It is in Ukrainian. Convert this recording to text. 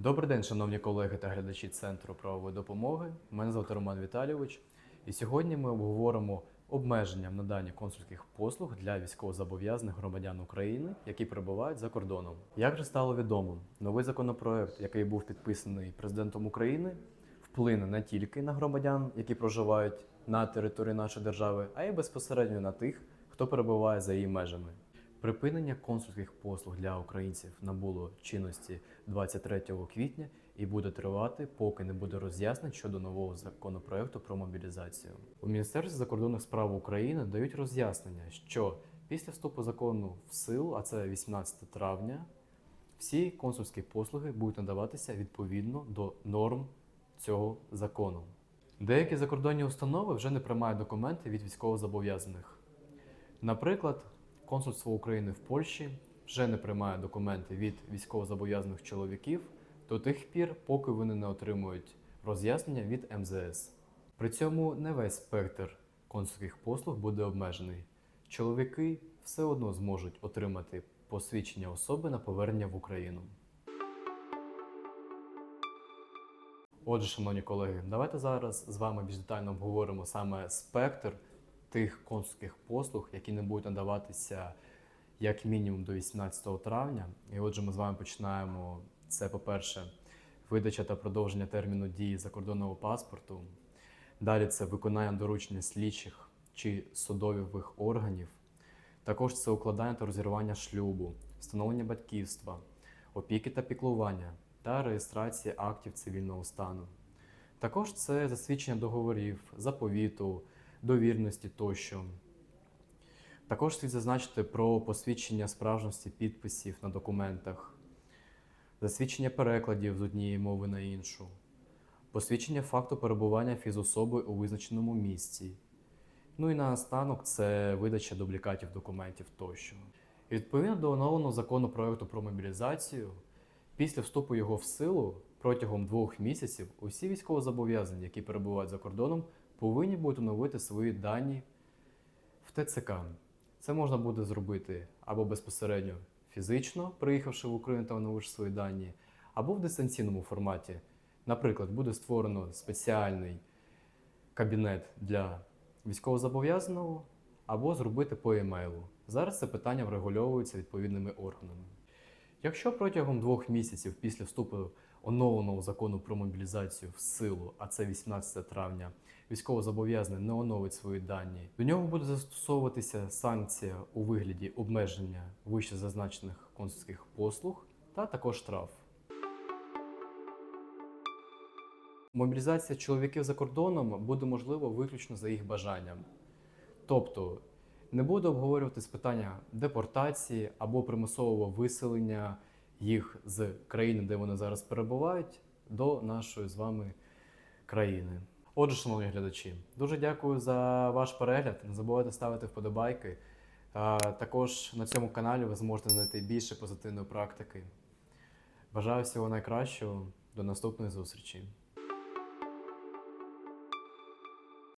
Добрий день, шановні колеги та глядачі Центру правової допомоги. Мене звати Роман Віталійович. І сьогодні ми обговоримо обмеження в наданні консульських послуг для військовозобов'язаних громадян України, які перебувають за кордоном. Як же стало відомо, новий законопроект, який був підписаний президентом України, вплине не тільки на громадян, які проживають на території нашої держави, а й безпосередньо на тих, хто перебуває за її межами. Припинення консульських послуг для українців набуло чинності 23 квітня і буде тривати, поки не буде роз'яснень щодо нового законопроекту про мобілізацію. У Міністерстві закордонних справ України дають роз'яснення, що після вступу закону в силу, а це 18 травня, всі консульські послуги будуть надаватися відповідно до норм цього закону. Деякі закордонні установи вже не приймають документи від військовозобов'язаних. Наприклад, консульство України в Польщі вже не приймає документи від військовозобов'язаних чоловіків до тих пір, поки вони не отримують роз'яснення від МЗС. При цьому не весь спектр консульських послуг буде обмежений. Чоловіки все одно зможуть отримати посвідчення особи на повернення в Україну. Отже, шановні колеги, давайте зараз з вами більш детально обговоримо саме спектр тих консульських послуг, які не будуть надаватися як мінімум до 18 травня. І отже, ми з вами починаємо. Це, по-перше, видача та продовження терміну дії закордонного паспорту. Далі це виконання доручення слідчих чи судових органів. Також це укладання та розірвання шлюбу, встановлення батьківства, опіки та піклування та реєстрація актів цивільного стану. Також це засвідчення договорів, заповіту, довірності тощо. Також слід зазначити про посвідчення справжності підписів на документах, засвідчення перекладів з однієї мови на іншу, посвідчення факту перебування фізособи у визначеному місці. Ну і наостанок це видача дублікатів документів тощо. І відповідно до оновленого закону проекту про мобілізацію, після вступу його в силу протягом двох місяців усі військовозобов'язані, які перебувають за кордоном, повинні будуть оновити свої дані в ТЦК. Це можна буде зробити або безпосередньо фізично, приїхавши в Україну та оновивши свої дані, або в дистанційному форматі. Наприклад, буде створено спеціальний кабінет для військовозобов'язаного, або зробити по емейлу. Зараз це питання врегульовується відповідними органами. Якщо протягом двох місяців після вступу оновленого закону про мобілізацію в силу, а це 18 травня, військовозобов'язаний не оновить свої дані, до нього буде застосовуватися санкція у вигляді обмеження вище зазначених консульських послуг та також штраф. Мобілізація чоловіків за кордоном буде можливо виключно за їх бажанням. Тобто не буде обговорюватись питання депортації або примусового виселення їх з країни, де вони зараз перебувають, до нашої з вами країни. Отже, шановні глядачі, дуже дякую за ваш перегляд. Не забувайте ставити вподобайки. Також на цьому каналі ви зможете знайти більше позитивної практики. Бажаю всього найкращого. До наступної зустрічі.